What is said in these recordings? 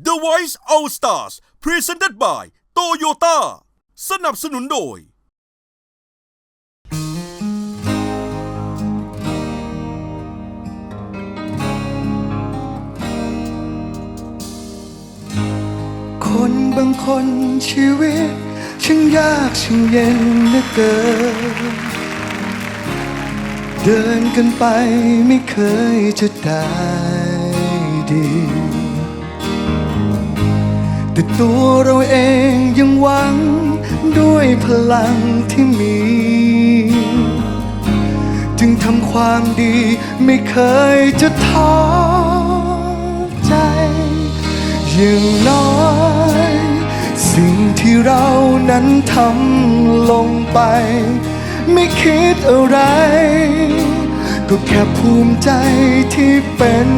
The Voice All Stars Presented by Toyota สนับสนุนโดย คนบางคนชีวิตช่างยากช่างเย็นเหลือเกิน เดินกันไปไม่เคยจะได้ดี แต่ตัวเราเองยังหวัง ด้วยพลังที่มี จึงทำความดีไม่เคยจะท้อใจอย่างน้อย สิ่งที่เรานั้นทำลงไป ไม่คิดอะไร ก็แค่ภูมิใจที่เป็น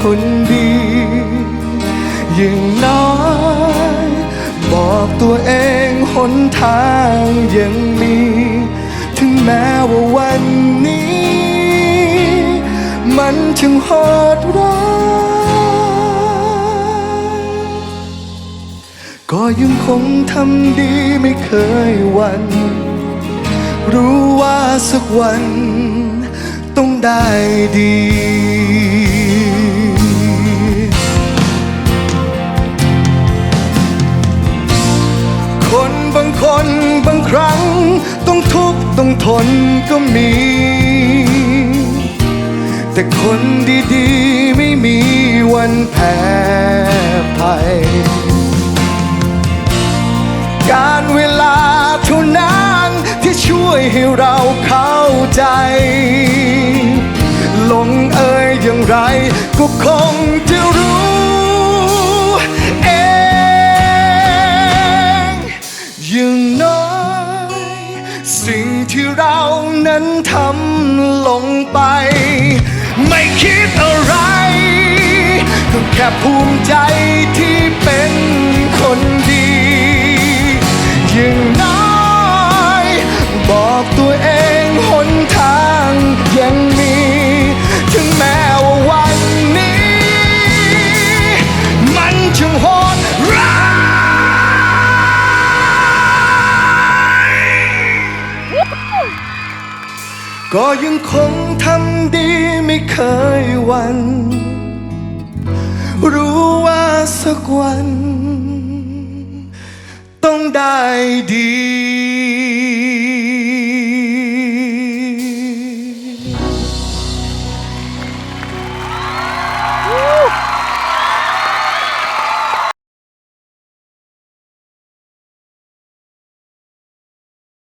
คนดีอย่างน้อย ตัวเองหนทางยังมี ถึงแม้ว่าวันนี้ มันช่างโหดร้ายก็ยังคงทำดีไม่เคยวัน รู้ว่าสักวันต้องได้ดี ต้องทุกข์ต้องทนก็มี แต่คนดีๆไม่มีวันแพ้ภัย การเวลาเท่านั้นที่ช่วยให้เราเข้าใจลงเอ่ยอย่างไรก็คงจะรู้ นั้นทำลงไป ไม่คิดอะไรก็แค่ภูมิใจที่เป็นคนดีอย่งน้น ก็ยังคงทำดีไม่เคยวัน รู้ว่าสักวัน ต้องได้ดี